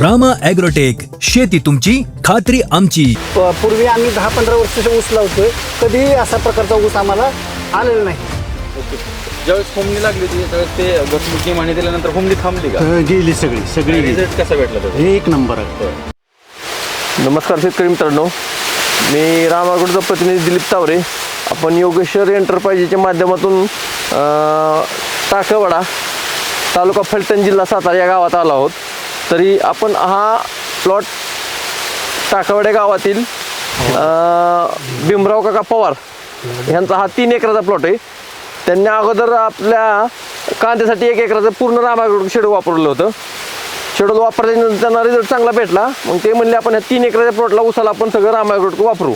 Rama agrotech शेती तुमची खात्री आमची. प- पूर्वी आम्ही दहा पंधरा वर्ष ऊस लावतोय. कधीही असा प्रकारचा ऊस आम्हाला आलेला नाही. ओके. ज्यावेळेस होमनी लागली होती त्यावेळेस ते घसमुखी माहिती दिल्यानंतर होमनी थांबली का? अ, गेली सगळी सगळी गेली. रिझल्ट कसा भेटला त्याचा एक नंबर. आहे नमस्कार शेतकरी मित्रांनो. मी रामागडचा प्रतिनिधी दिलीप तावरे. आपण योगेश्वर एंटरप्राइजेसच्या माध्यमातून अ, टाकवाडा तालुका फलटण जिल्हा सातारा या गावात आलो आहोत. तरी आपण हा प्लॉट टाकवाडे गावातील भीमराव काका पवार यांचा हा तीन एकराचा प्लॉट आहे. त्यांनी अगोदर आपल्या कांद्यासाठी एक एकराचं पूर्ण रामागड शेड्यूल वापरलं होतं. शेड्यूल वापरल्यानंतर त्यांना रिझल्ट चांगला भेटला. मग ते म्हणले आपण ह्या तीन एकराच्या प्लॉटला उसाला आपण सगळं रामागड वापरू.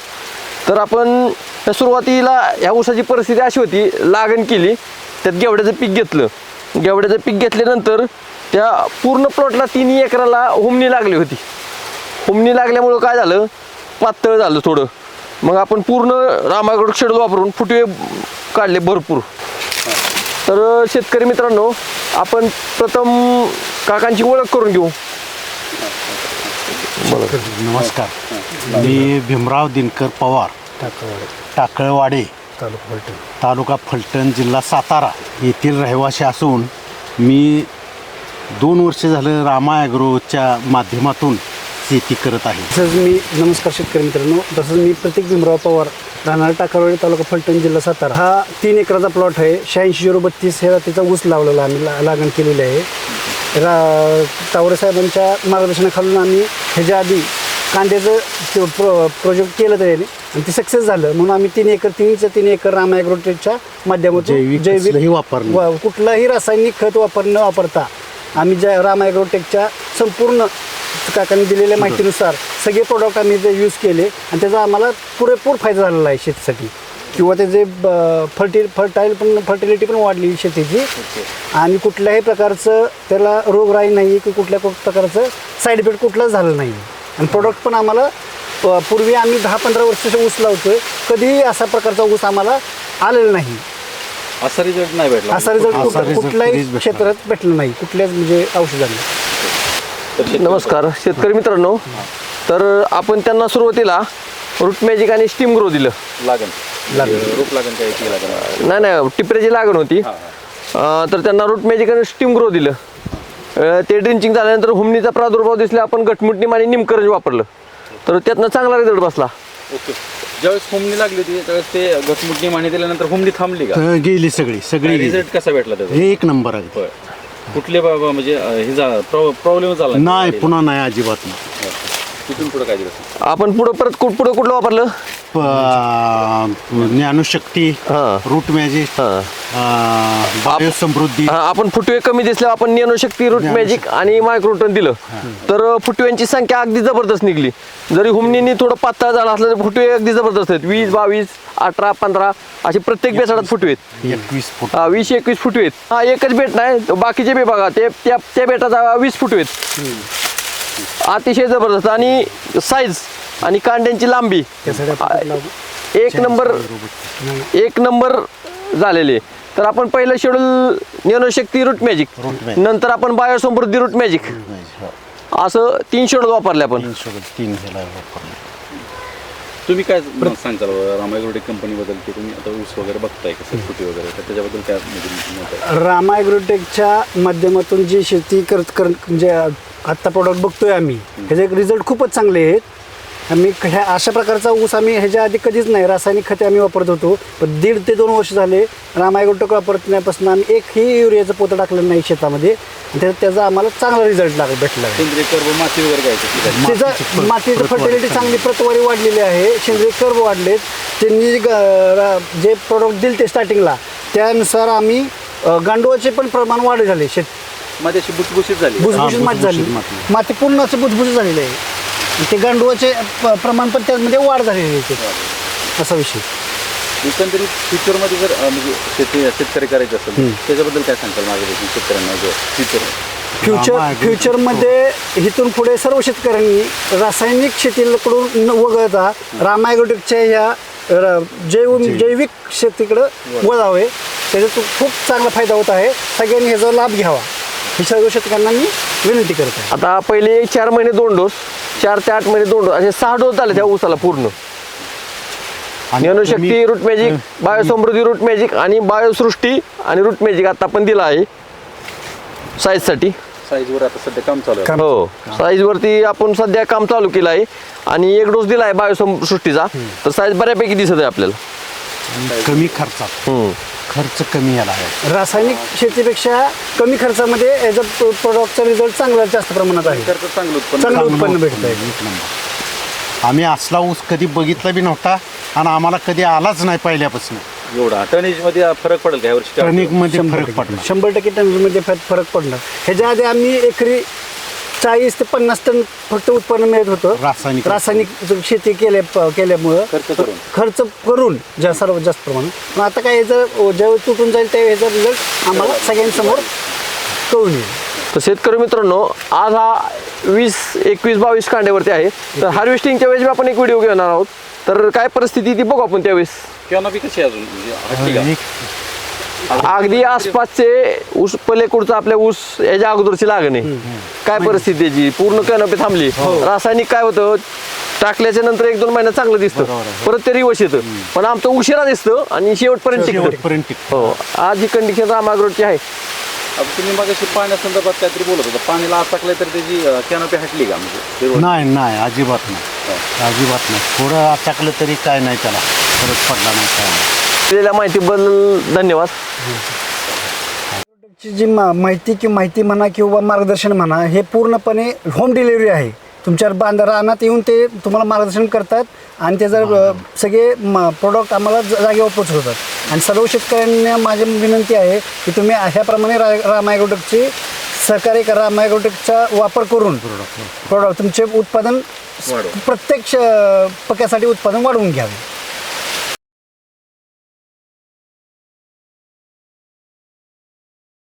तर आपण त्या सुरुवातीला ह्या उसाची परिस्थिती अशी होती लागण केली. त्यात गेवड्याचं पीक घेतलं. गेवड्याचं पीक घेतल्यानंतर त्या पूर्ण प्लॉटला तिन्ही एकराला हुमणी लागली होती. हुमणी लागल्यामुळं काय झालं? पातळ झालं थोडं. मग आपण पूर्ण रामागड शेड्यूल वापरून फुटवे काढले भरपूर. तर शेतकरी मित्रांनो आपण प्रथम काकांची ओळख करून घेऊ. नमस्कार. मी भीमराव दिनकर पवार. टाकळवाडे. तालुका फलटण जिल्हा सातारा येथील रहिवासी असून मी दोन वर्ष झालं रामा ॲग्रोच्या माध्यमातून शेती करत आहे. तसंच मी नमस्कार शेतकरी मित्रांनो. तसंच मी प्रतीक भीमराव पवार राहणार टाकारोळी तालुका फलटण जिल्हा सातारा. हा तीन एकराचा प्लॉट आहे. शहाऐंशी झिरो बत्तीस हे त्याचा ऊस लावलेला आम्ही ला- लागण केलेली आहे. रा तावरे साहेबांच्या मार्गदर्शनाखालून आम्ही ह्याच्या आधी कांद्याचं प्रो प्रोजेक्ट केलं त्याने आणि ते सक्सेस झालं. म्हणून आम्ही तीन एकर तीनचं तीन एकर राम ॲग्रोटेकच्या माध्यमातून जैविक कसलंही वापरलं. वा- कुठलाही रासायनिक खत वापर न वापरता आम्ही ज्या राम ॲग्रोटेकच्या संपूर्ण काकांनी दिलेल्या माहितीनुसार सगळे प्रोडक्ट आम्ही ते यूज केले आणि त्याचा आम्हाला पुरेपूर फायदा झालेला आहे शेतीसाठी. किंवा त्याचे फर्टि फर्टाईल पण फर्टिलिटी पण वाढली शेतीची. आणि कुठल्याही प्रकारचं त्याला रोगराई नाही की कुठल्या प्रकारचं साईड इफेक्ट कुठलाच झालं नाही. आणि प्रोडक्ट पण आम्हाला प- पूर्वी आम्ही दहा पंधरा वर्ष ऊस लावतोय. कधीही असा प्रकारचा ऊस आम्हाला आलेला नाही. असा रिझल्ट नाही भेटला. असा रिझल्ट result कुठल्याही कधीच भेटला क्षेत्रात भेटला नाही. कुठल्याच म्हणजे औषधांना. तर शेतकरी- नमस्कार. शेतकरी मित्रांनो तर आपण त्यांना सुरुवातीला रूट मॅजिक आणि स्टीम ग्रो दिलं. लागण रूप लागण काय की लागण नाही नाही टिपऱ्याची लागण होती. अं, तर त्यांना रूट मॅजिक आणि स्टीम ग्रो दिलं. अं, ते ड्रिंचिंग झाल्यानंतर हुमणीचा प्रादुर्भाव दिसला. आपण गटमुटणी आणि निमकरंज वापरलं. तर त्यातनं चांगला रिझल्ट बसला. ओके. ज्यावेळेस होमनी लागली होती त्यावेळेस ते घसमुखी माहिती दिल्यानंतर होमनी थांबली का? अ, गेली सगळी सगळी गेली. रिझल्ट कसा भेटला त्याचा? एक नंबर आहे. होय. कुठले बाबा म्हणजे अं, हे झालं प्रॉब्लेम झाला नाही पुन्हा नाही अजिबात नाही. तिथून पुढे काय दिलं आपण पुढं परत कु- पुढं कुठलं वापरलं? प- ज्ञानशक्ती हां. रूट मॅजिक हां. बायोसमृद्धी हा, आपण फुटवे कमी दिसल्यावर आपण ज्ञानशक्ती रूट मॅजिक आणि मायक्रोटन दिलं. तर फुटव्यांची संख्या अगदी जबरदस्त निघली. जरी हुमणीने थोडं पातळ झालं असलं तरी फुटवे अगदी जबरदस्त आहेत. वीस बावीस अठरा पंधरा असे प्रत्येक बेसाडात फुटवे आहेत. एकवीस फूट. हा वीस एकवीस फुटवे आहेत. हा एकच बेट नाही तर बाकीचे बे बघा ते त्या त्या बेटाचा वीस फुटवे आहेत. अतिशय जबरदस्त. आणि साईज आणि कांड्यांची लांबी. आ, एक नंबर एक नंबर झालेले तर आपण पहिलं schedule Gyanshakti root magic Root magic. नंतर आपण बायोसमृद्धी रूट मॅजिक असं तीन शेड्यूल वापरले आपण. तीन सोबत तीन ह्याला वापरले. तुम्ही काय सांगताल रामायग्रोटेक कंपनीबद्दल? की तुम्ही आता ऊस वगैरे बघताय कसं फुटी वगैरे? तर त्याच्याबद्दल काय म्हणजे मत आहे? रामा ॲग्रोटेकच्या माध्यमातून जी शेती करत कर म्हणजे आत्ता प्रोडक्ट बघतोय आम्ही ह्याचे रिझल्ट खूपच चांगले आहेत. आम्ही ह्या अशा प्रकारचा ऊस आम्ही ह्याच्या आधी कधीच नाही. रासायनिक खते आम्ही वापरत होतो. पण दीड ते दोन वर्ष झाले रामा ॲग्रोटेक वापरण्यापासून आम्ही एकही युरियाचं पोतं टाकलं नाही शेतामध्ये. आणि त्याचा त्याचा आम्हाला चांगला रिझल्ट लाग भेटला. सेंद्रिय कर्ब माती वगैरे त्याची? मातीचं फर्टिलिटी चांगली प्रतवारी वाढलेली आहे. सेंद्रिय कर्ब वाढलेत. त्यांनी जे प्रोडक्ट दिले ते स्टार्टिंगला त्यानुसार आम्ही गांडूळाचे पण प्रमाण वाढ झाले. शेत माती अशी बुचबुशीत झाली. भुसभुशीत हा, माती झाली. माती. माती पूर्ण असं भुसभुशीत झालेली आहे. ते गांडूळाचे प- प्रमाण पण त्यामध्ये वाढ झालेली आहे ते. असा विषय. एकंदरीत फ्युचरमध्ये जर अं, म्हणजे शेती शेतकरी करायचे असेल त्याच्याबद्दल काय सांगताल मार्गदर्शन शेतकऱ्यांना जो फ्युचर फ्युचर फ्युचरमध्ये इथून पुढे सर्व शेतकऱ्यांनी रासायनिक शेतीकडून न वगळता रामायगोटिकच्या ह्या र- जैव जैविक. शेतीकडं वळावे. त्याचा तो खूप चांगला फायदा होत आहे. सगळ्यांनी ह्याचा लाभ घ्यावा. हे सर्व शेतकऱ्यांना मी विनंती करत आहे आता पहिले चार महिने दोन डोस चार ते आठ महिने दोन डोस असे सहा डोस झाले त्या ऊसाला पूर्ण. आणि ज्ञानशक्ती तुम्ही- root magic Biosamruddhi root magic आणि बायोसृष्टी आणि रूट मॅजिक आता आपण दिला आहे. साईजसाठी साईजवर आता सध्या काम चालू आहे. हो. साईज वरती आपण सध्या काम चालू केलं आहे. आणि एक डोस दिला आहे बायोसृष्टीचा तर साईज बऱ्यापैकी दिसत आहे आपल्याला. कमी खर्चात. हम्म. खर्च कमी याला आहे रासायनिक शेतीपेक्षा कमी खर्चामध्ये याचा प्रोडक्टचा रिझल्ट चांगला जास्त प्रमाणात आहे. तर चांगलं उत्पन्न चांगलं चांगलं उत्पन्न उत्पन्न, भेटतंय. एक नंबर. आम्ही असला ऊस कधी बघितला बी नव्हता आणि आम्हाला कधी आलाच नाही पहिल्यापासून. एवढा. टनेजमध्ये फरक पडेल का यावर्षी? टनिकमध्ये शंभर फरक टक्के. पडला. शंभर टक्के टनमध्ये फरक फरक पडणार ह्याच्या आधी आम्ही एकरी चाळीस ते पन्नास टन फक्त उत्पन्न मिळत होतं. रासायनिक. रासायनिक शेती केल्या प- केल्यामुळं खर्च करून. खर्च करून जा सर्वात जास्त प्रमाणात. पण आता काय याचं ज्यावेळी तुटून जाईल त्यावेळी ह्याचा रिझल्ट आम्हाला सगळ्यांसमोर कळून येईल. तर शेतकरी मित्रांनो आज हा वीस एकवीस बावीस कांड्यावरती आहे. तर हार्वेस्टिंगच्या वेळेस बी आपण एक व्हिडिओ घेणार आहोत. तर काय परिस्थिती ती बघू आपण त्यावेळेस. किंवा बी कशी आहे अजून? म्हणजे हटली का? एक- अगदी आसपासचे ऊस पलेकडचा आपल्या ऊस याच्या अगोदरची लागणे. काय परिस्थिती त्याची पूर्ण कॅनोपी थांबली. रासायनिक काय होतं? टाकल्याच्या नंतर एक दोन महिन्यात चांगलं दिसतं. परत ते रिवश येतं. पण आमचं उशिरा दिसतं आणि शेवटपर्यंत टिकतं. हो. आज ही कंडिशन रामागरोडची आहे. तुम्ही मग पाण्यासंदर्भात काहीतरी बोलत होता. पाणीला अटकलंय तर त्याची कॅनोपी हटली का म्हणजे? नाही नाही. अजिबात नाही. अजिबात नाही. थोडं अटकलं तरी काय नाही त्याला. फरक पडला नाही काय नाही दिलेल्या माहितीबद्दल धन्यवाद. ची जी मा माहिती किंवा माहिती म्हणा किंवा मार्गदर्शन म्हणा हे पूर्णपणे होम डिलिव्हरी आहे. तुमच्या बांधा रानात येऊन ते तुम्हाला मार्गदर्शन करतात आणि त्याचा अ, सगळे प्रोडक्ट आम्हाला जागेवर पोचवतात. आणि सर्व शेतकऱ्यांना माझी विनंती आहे की तुम्ही अशाप्रमाणे रा रामायग्रोटेकची सहकार्य करा. रामायग्रोटेकचा वापर करून प्रोडक्ट तुमचे उत्पादन वाढवा. प्रत्येक श- पक्यासाठी उत्पादन वाढवून घ्यावे.